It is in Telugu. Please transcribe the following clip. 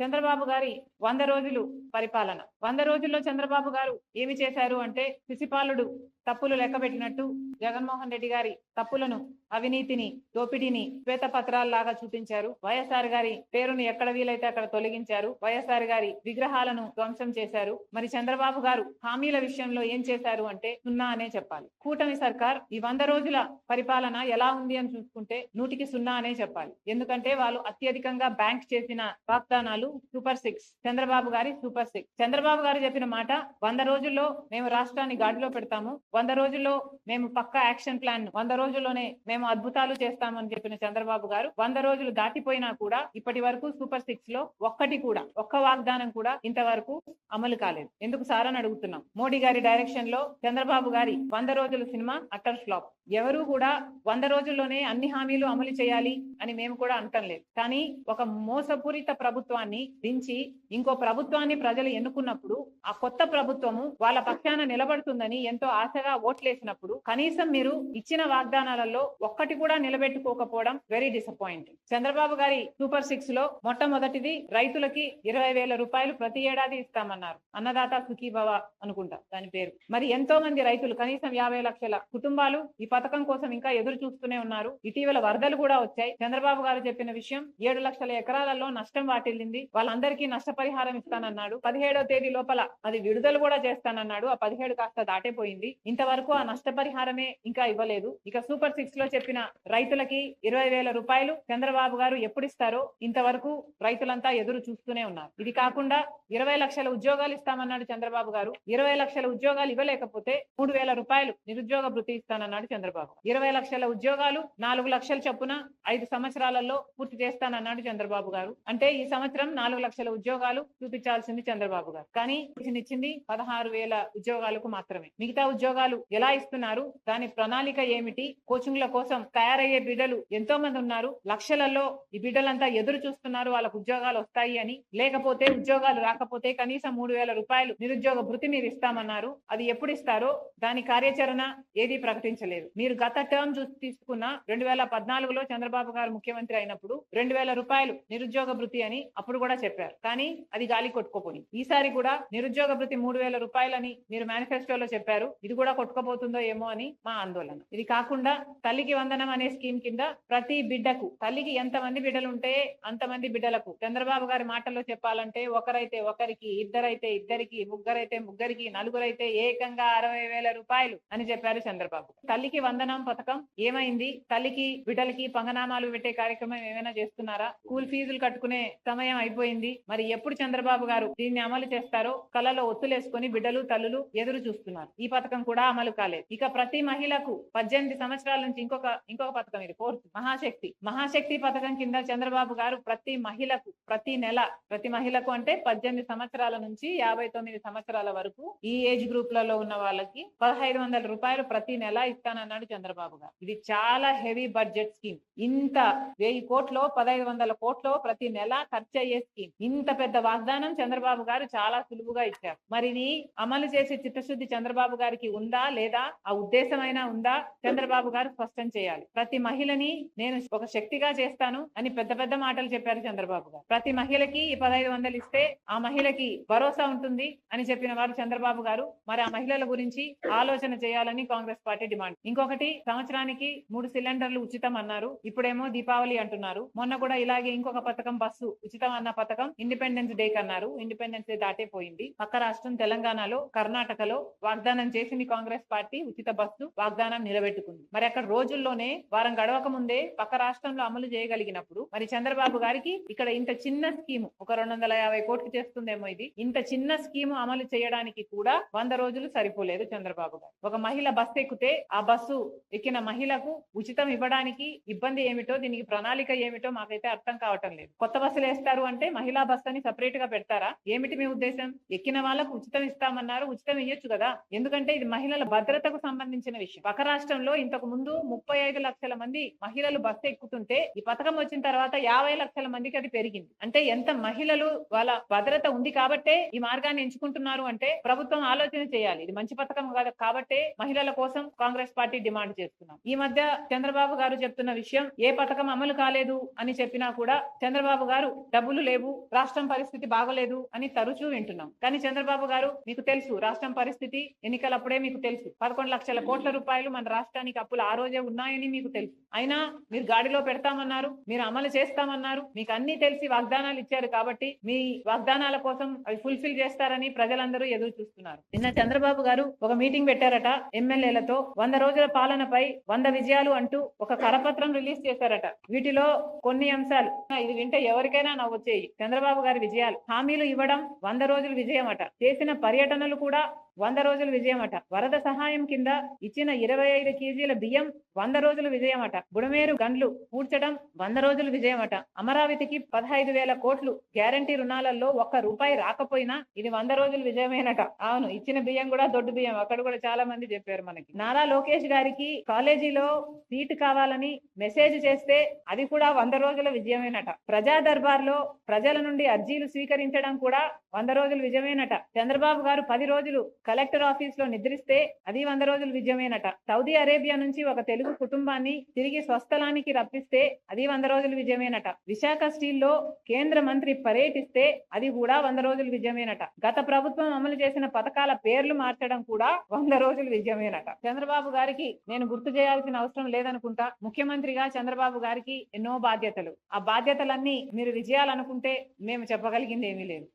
చంద్రబాబు గారి వంద రోజులు పరిపాలన. వంద రోజుల్లో చంద్రబాబు గారు ఏమి చేశారు అంటే శిశుపాలుడు తప్పులు లెక్కబెట్టినట్టు జగన్మోహన్ రెడ్డి గారి తప్పులను అవినీతిని దోపిడీని శ్వేతపత్రాల్లాగా చూపించారు. వైఎస్ఆర్ గారి పేరును ఎక్కడ వీలైతే అక్కడ తొలగించారు. వైఎస్ఆర్ గారి విగ్రహాలను ధ్వంసం చేశారు. మరి చంద్రబాబు గారు హామీల విషయంలో ఏం చేశారు అంటే సున్నా అనే చెప్పాలి. కూటమి సర్కార్ ఈ వంద రోజుల పరిపాలన ఎలా ఉంది అని చూసుకుంటే నూటికి సున్నా అనే చెప్పాలి. ఎందుకంటే వాళ్ళు అత్యధికంగా బ్యాంక్ చేసిన వాగ్దానాలు సూపర్ సిక్స్. చంద్రబాబు గారి సూపర్ సిక్స్. చంద్రబాబు గారు చెప్పిన మాట వంద రోజుల్లో మేము రాష్ట్రాన్ని గాడిలో పెడతాము వంద రోజుల్లో మేము పక్కా యాక్షన్ ప్లాన్ వంద రోజుల్లోనే మేము అద్భుతాలు చేస్తామని చెప్పిన చంద్రబాబు గారు వంద రోజులు దాటిపోయినా కూడా ఇప్పటి వరకు సూపర్ సిక్స్లో ఒక్కటి కూడా ఒక్క వాగ్దానం కూడా ఇంతవరకు అమలు కాలేదు. ఎందుకు సార్ అని అడుగుతున్నాం. మోడీ గారి డైరెక్షన్లో చంద్రబాబు గారి వంద రోజుల సినిమా అట్టర్ ఫ్లాప్. ఎవరు కూడా వంద రోజుల్లోనే అన్ని హామీలు అమలు చేయాలి అని మేము కూడా అంటం లేదు. కానీ ఒక మోసపూరిత ప్రభుత్వాన్ని దించి ఇంకో ప్రభుత్వాన్ని ప్రజలు ఎన్నుకున్నప్పుడు ఆ కొత్త ప్రభుత్వము వాళ్ళ పక్షాన నిలబడుతుందని ఎంతో ఆశగా ఓట్లేసినప్పుడు కనీసం మీరు ఇచ్చిన వాగ్దానాలలో ఒక్కటి కూడా నిలబెట్టుకోకపోవడం వెరీ డిసప్పాయింటింగ్ చంద్రబాబు గారి సూపర్ సిక్స్లో మొట్టమొదటిది రైతులకి ఇరవై వేల రూపాయలు ప్రతి ఏడాది ఇస్తామన్నారు. అన్నదాత సుఖీభవ అనుకుంటా దాని పేరు. మరి ఎంతో మంది రైతులు కనీసం యాభై లక్షల కుటుంబాలు ఈ పథకం కోసం ఇంకా ఎదురు చూస్తూనే ఉన్నారు. ఇటీవల వరదలు కూడా వచ్చాయి. చంద్రబాబు గారు చెప్పిన విషయం ఏడు లక్షల ఎకరాలలో నష్టం వాటిల్లింది. వాళ్ళందరికీ నష్టపరిహారం ఇస్తానన్నాడు. పదిహేడో తేదీ లోపల అది విడుదల కూడా చేస్తానన్నాడు. ఆ పదిహేడు కాస్త దాటిపోయింది. ఇంతవరకు ఆ నష్టపరిహారమే ఇంకా ఇవ్వలేదు. ఇక సూపర్ సిక్స్లో చెప్పిన రైతులకి ఇరవై వేల రూపాయలు చంద్రబాబు గారు ఎప్పుడు ఇస్తారో ఇంతవరకు రైతులంతా ఎదురు చూస్తూనే ఉన్నారు. ఇది కాకుండా ఇరవై లక్షల ఉద్యోగాలు ఇస్తామన్నాడు చంద్రబాబు గారు. ఇరవై లక్షల ఉద్యోగాలు ఇవ్వలేకపోతే మూడు వేల రూపాయలు నిరుద్యోగ భృతి ఇస్తానన్నాడు చంద్రబాబు ఇరవై లక్షల ఉద్యోగాలు నాలుగు లక్షల చొప్పున ఐదు సంవత్సరాలలో పూర్తి చేస్తానన్నాడు చంద్రబాబు గారు. అంటే ఈ సంవత్సరం నాలుగు లక్షల ఉద్యోగాలు చూపించాల్సింది చంద్రబాబు గారు. కానీ ఇచ్చింది పదహారు వేల ఉద్యోగాలకు మాత్రమే. మిగతా ఉద్యోగాలు ఎలా ఇస్తున్నారు? దాని ప్రణాళిక ఏమిటి? కోచింగ్ల కోసం తయారయ్యే బిడ్డలు ఎంతో మంది ఉన్నారు? లక్షలలో ఈ బిడ్డలంతా ఎదురు చూస్తున్నారు వాళ్ళకు ఉద్యోగాలు వస్తాయి అని. లేకపోతే ఉద్యోగాలు రాకపోతే కనీసం మూడు వేల రూపాయలు నిరుద్యోగ భృతి మీరు ఇస్తామన్నారు. అది ఎప్పుడు ఇస్తారో? దాని కార్యాచరణ ఏది ప్రకటించలేదు. మీరు గత టర్మ్ చూసి తీసుకున్న రెండు వేల పద్నాలుగులో చంద్రబాబు గారు ముఖ్యమంత్రి అయినప్పుడు రెండు వేల రూపాయలు నిరుద్యోగ భృతి అని అప్పుడు కూడా చెప్పారు. కానీ అది గాలి కొట్టుకోపోయి ఈసారి కూడా నిరుద్యోగ భృతి మూడు వేల రూపాయలని మీరు మేనిఫెస్టోలో చెప్పారు. ఇది కూడా కొట్టుకోబోతుందో ఏమో అని మా ఆందోళన. ఇది కాకుండా తల్లికి వందనం అనే స్కీమ్ కింద ప్రతి బిడ్డకు తల్లికి ఎంతమంది బిడ్డలు ఉంటే అంతమంది బిడ్డలకు చంద్రబాబు గారి మాటల్లో చెప్పాలంటే ఒకరైతే ఒకరికి ఇద్దరైతే ఇద్దరికి ముగ్గురైతే ముగ్గురికి నలుగురైతే ఏకంగా అరవై వేల రూపాయలు అని చెప్పారు చంద్రబాబు. తల్లికి వందనం పథకం. ఏమైంది? తల్లికి బిడ్డలకి పంగనామాలు పెట్టే కార్యక్రమం ఏమైనా చేస్తున్నారా? స్కూల్ ఫీజులు కట్టుకునే సమయం అయిపోయింది. మరి ఎప్పుడు చంద్రబాబు గారు దీన్ని అమలు చేస్తారో కలలో ఒత్తులేసుకొని బిడ్డలు తల్లులు ఎదురు చూస్తున్నారు. ఈ పథకం కూడా అమలు కాలేదు. ఇక ప్రతి మహిళకు పద్దెనిమిది సంవత్సరాల నుంచి ఇంకొక ఇంకొక పథకం ఇది. ఫోర్త్ మహాశక్తి. మహాశక్తి పథకం కింద చంద్రబాబు గారు ప్రతి మహిళకు ప్రతి నెల ప్రతి మహిళకు అంటే పద్దెనిమిది సంవత్సరాల నుంచి యాభై తొమ్మిది సంవత్సరాల వరకు ఈ ఏజ్ గ్రూప్లలో ఉన్న వాళ్ళకి పదహైదు వందల రూపాయలు ప్రతి నెల అన్నాడు చంద్రబాబు గారు. ఇది చాలా హెవీ బడ్జెట్ స్కీమ్ ఇంత వెయ్యి కోట్లో పదహైదు వందల కోట్లో ప్రతి నెల ఖర్చు అయ్యే స్కీమ్ ఇంత పెద్ద వాగ్దానం చంద్రబాబు గారు చాలా సులువుగా ఇచ్చారు. మరి అమలు చేసే చిత్తశుద్ధి చంద్రబాబు గారికి ఉందా లేదా? ఆ ఉద్దేశమైనా ఉందా? చంద్రబాబు గారు స్పష్టం చేయాలి. ప్రతి మహిళని నేను ఒక శక్తిగా చేస్తాను అని పెద్ద పెద్ద మాటలు చెప్పారు చంద్రబాబు గారు. ప్రతి మహిళకి ఈ పదహైదు వందలు ఇస్తే ఆ మహిళకి భరోసా ఉంటుంది అని చెప్పిన వారు చంద్రబాబు గారు. మరి ఆ మహిళల గురించి ఆలోచన చేయాలని కాంగ్రెస్ పార్టీ డిమాండ్. ఇంకొకటి సంవత్సరానికి మూడు సిలిండర్లు ఉచితం అన్నారు ఇప్పుడేమో దీపావళి అంటున్నారు. మొన్న కూడా ఇలాగే ఇంకొక పథకం బస్సు ఉచితం అన్న పథకం ఇండిపెండెన్స్ డే కన్నారు. ఇండిపెండెన్స్ డే దాటే పోయింది. పక్క రాష్ట్రం తెలంగాణలో కర్ణాటకలో వాగ్దానం చేసింది కాంగ్రెస్ పార్టీ ఉచిత బస్సు వాగ్దానం నిలబెట్టుకుంది. మరి అక్కడ రోజుల్లోనే వారం గడవక ముందే పక్క రాష్ట్రంలో అమలు చేయగలిగినప్పుడు మరి చంద్రబాబు గారికి ఇక్కడ ఇంత చిన్న స్కీమ్ ఒక రెండు వందల యాభై కోట్లు చేస్తుందేమో ఇది. ఇంత చిన్న స్కీము అమలు చేయడానికి కూడా వంద రోజులు సరిపోలేదు చంద్రబాబు గారు. ఒక మహిళ బస్సు ఎక్కితే ఆ బస్సు ఎక్కిన మహిళకు ఉచితం ఇవ్వడానికి ఇబ్బంది ఏమిటో దీనికి ప్రణాళిక ఏమిటో మాకైతే అర్థం కావటం లేదు. కొత్త బస్సులు వేస్తారు అంటే మహిళా బస్సు అని సపరేట్గా పెడతారా? ఏమిటి మీ ఉద్దేశం? ఎక్కిన వాళ్ళకు ఉచితం ఇస్తామన్నారు ఉచితం ఇయ్యొచ్చు కదా? ఎందుకంటే ఇది మహిళల భద్రతకు సంబంధించిన విషయం. ఒక రాష్ట్రంలో ఇంతకు ముందు ముప్పై ఐదు లక్షల మంది మహిళలు బస్సు ఎక్కుతుంటే ఈ పథకం వచ్చిన తర్వాత యాభై లక్షల మందికి అది పెరిగింది. అంటే ఎంత మహిళలు వాళ్ళ భద్రత ఉంది కాబట్టే ఈ మార్గాన్ని ఎంచుకుంటున్నారు అంటే ప్రభుత్వం ఆలోచన చేయాలి. ఇది మంచి పథకం కాదు కాబట్టే మహిళల కోసం కాంగ్రెస్ పార్టీ డిమాండ్ చేస్తున్నాం. ఈ మధ్య చంద్రబాబు గారు చెప్తున్న విషయం ఏ పథకం అమలు కాలేదు అని చెప్పినా కూడా చంద్రబాబు గారు డబ్బులు లేవు రాష్ట్రం పరిస్థితి బాగలేదు అని తరచూ వింటున్నాం. కానీ చంద్రబాబు గారు మీకు తెలుసు రాష్ట్రం పరిస్థితి ఎన్నికలప్పుడే మీకు తెలుసు. పదకొండు లక్షల కోట్ల రూపాయలు మన రాష్ట్రానికి అప్పులు ఆ రోజే ఉన్నాయని మీకు తెలుసు. అయినా మీరు గాడిలో పెడతామన్నారు మీరు అమలు చేస్తామన్నారు మీకు అన్ని తెలిసి వాగ్దానాలు ఇచ్చారు కాబట్టి మీ వాగ్దానాల కోసం అవి ఫుల్ఫిల్ చేస్తారని ప్రజలందరూ ఎదురు చూస్తున్నారు. నిన్న చంద్రబాబు గారు ఒక మీటింగ్ పెట్టారట ఎమ్మెల్యేలతో వంద రోజుల పాలనపై వంద విజయాలు అంటూ ఒక కరపత్రం రిలీజ్ చేశారట. వీటిలో కొన్ని అంశాలు. ఇది వింటే ఎవరికైనా నవ్వొచ్చేయి. చంద్రబాబు గారి విజయాలు. హామీలు ఇవ్వడం వంద రోజుల విజయం అట చేసిన పర్యటనలు కూడా వంద రోజుల విజయం అట వరద సహాయం కింద ఇచ్చిన ఇరవై ఐదు కేజీల బియ్యం వంద రోజుల విజయం అట బుడమేరు గండ్లు పూడ్చడం వంద రోజుల విజయం అట అమరావతికి పదహైదు వేల కోట్లు గ్యారంటీ రుణాలలో ఒక్క రూపాయి రాకపోయినా ఇది వంద రోజుల విజయమేనట. అవును ఇచ్చిన బియ్యం కూడా దొడ్డు బియ్యం. అక్కడ కూడా చాలా మంది చెప్పారు మనకి. నారా లోకేష్ గారికి కాలేజీలో సీట్ కావాలని మెసేజ్ చేస్తే అది కూడా వంద రోజుల విజయమేనట. ప్రజా దర్బార్లో ప్రజల నుండి అర్జీలు స్వీకరించడం కూడా వంద రోజుల విజయమేనట. చంద్రబాబు గారు పది రోజులు కలెక్టర్ ఆఫీస్లో నిద్రిస్తే అది వంద రోజుల విజయమేనట. సౌదీ అరేబియా నుంచి ఒక తెలుగు కుటుంబాన్ని తిరిగి స్వస్థలానికి రప్పిస్తే అది వంద రోజుల విజయమేనట. విశాఖ స్టీల్లో కేంద్ర మంత్రి పర్యటిస్తే అది కూడా వంద రోజుల విజయమేనట. గత ప్రభుత్వం అమలు చేసిన పథకాల పేర్లు మార్చడం కూడా వంద రోజులు విజయమేనట. చంద్రబాబు గారికి నేను గుర్తు చేయాల్సిన అవసరం లేదనుకుంటా ముఖ్యమంత్రిగా చంద్రబాబు గారికి ఎన్నో బాధ్యతలు. ఆ బాధ్యతలన్నీ మీరు విజయాలనుకుంటే మేము చెప్పగలిగింది ఏమీ లేదు.